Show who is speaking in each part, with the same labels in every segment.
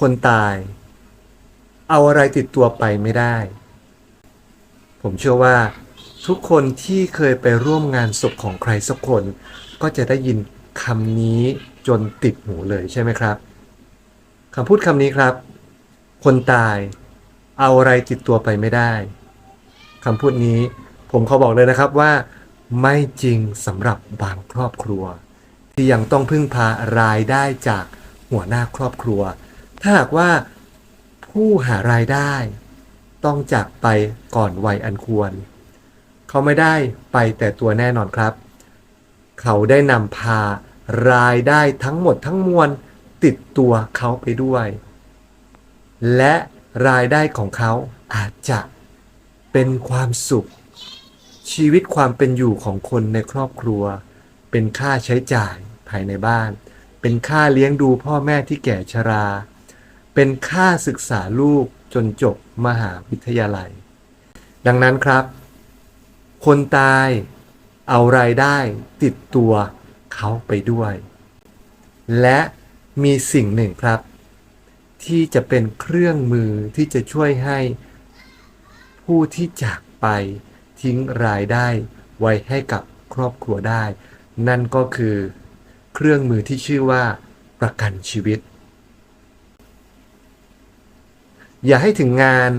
Speaker 1: คนตาย เอาอะไรติดตัวไปไม่ได้ ผมเชื่อว่า ทุกคนที่เคยไปร่วมงานศพของใครสักคน ก็จะได้ยินคำนี้จนติดหูเลยใช่ไหมครับคำพูดคำนี้ครับ คนตาย เอาอะไรติดตัวไปไม่ได้คำพูดนี้ผมขอบอกเลยนะครับว่าไม่จริงสำหรับบางครอบครัว ที่ยังต้องพึ่งพารายได้จากหัวหน้าครอบครัว ถ้าหากว่าผู้หารายได้ ต้องจากไปก่อนวัยอันควร เขาไม่ได้ไปแต่ตัวแน่นอนครับ เขาได้นำพารายได้ทั้งหมดทั้งมวลติดตัวเขาไปด้วย และรายได้ของเขาอาจจะเป็นความสุข ชีวิตความเป็นอยู่ของคนในครอบครัว เป็นค่าใช้จ่ายภายในบ้าน เป็นค่าเลี้ยงดูพ่อแม่ที่แก่ชรา เป็นค่าศึกษาลูกจนจบมหาวิทยาลัย ดังนั้นครับ คนตายเอารายได้ติดตัวเขาไปด้วย และมีสิ่งหนึ่งครับ ที่จะเป็นเครื่องมือที่จะช่วยให้ผู้ที่จากไปทิ้งรายได้ไว้ให้กับครอบครัวได้ นั่นก็คือเครื่องมือที่ชื่อว่าประกันชีวิต อย่าให้ถึงงาน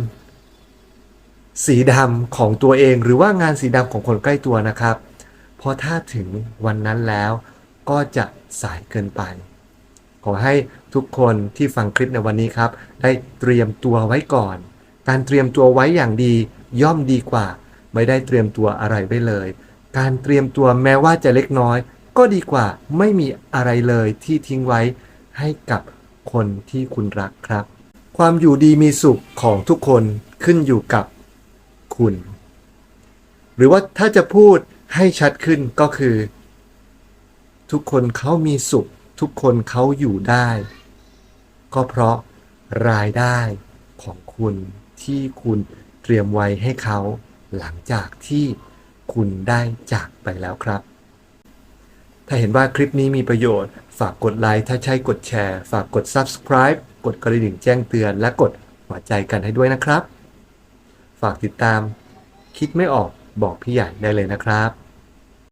Speaker 1: สีดำของตัวเอง หรือว่างานสีดำของคนใกล้ตัวนะครับ เพราะถ้าถึงวันนั้นแล้วก็จะสายเกินไป ขอให้ทุกคนที่ฟังคลิปในวันนี้ครับ ได้เตรียมตัวไว้ก่อน การเตรียมตัวไว้อย่างดีย่อมดีกว่า ไม่ได้เตรียมตัวอะไรไว้เลย การเตรียมตัวแม้ว่าจะเล็กน้อย ก็ดีกว่าไม่มีอะไรเลยที่ทิ้งไว้ให้กับคนที่คุณรักครับ ความอยู่ดีมีสุขของทุกคนขึ้นอยู่กับคุณ หรือว่าถ้าจะพูดให้ชัดขึ้นก็คือ ทุกคนเขามีสุข ทุกคนเขาอยู่ได้ ก็เพราะรายได้ของคุณที่คุณเตรียมไว้ให้เขาหลังจากที่คุณได้จากไปแล้วครับ ถ้าเห็นว่าคลิปนี้มีประโยชน์ ฝากกดไลค์ถ้าใช่กดแชร์ ฝากกด subscribe กดกระดิ่งแจ้งเตือน และกดหัวใจกันให้ด้วยนะครับ ฝากติดตาม คิดไม่ออกบอกพี่ใหญ่ได้เลยนะครับ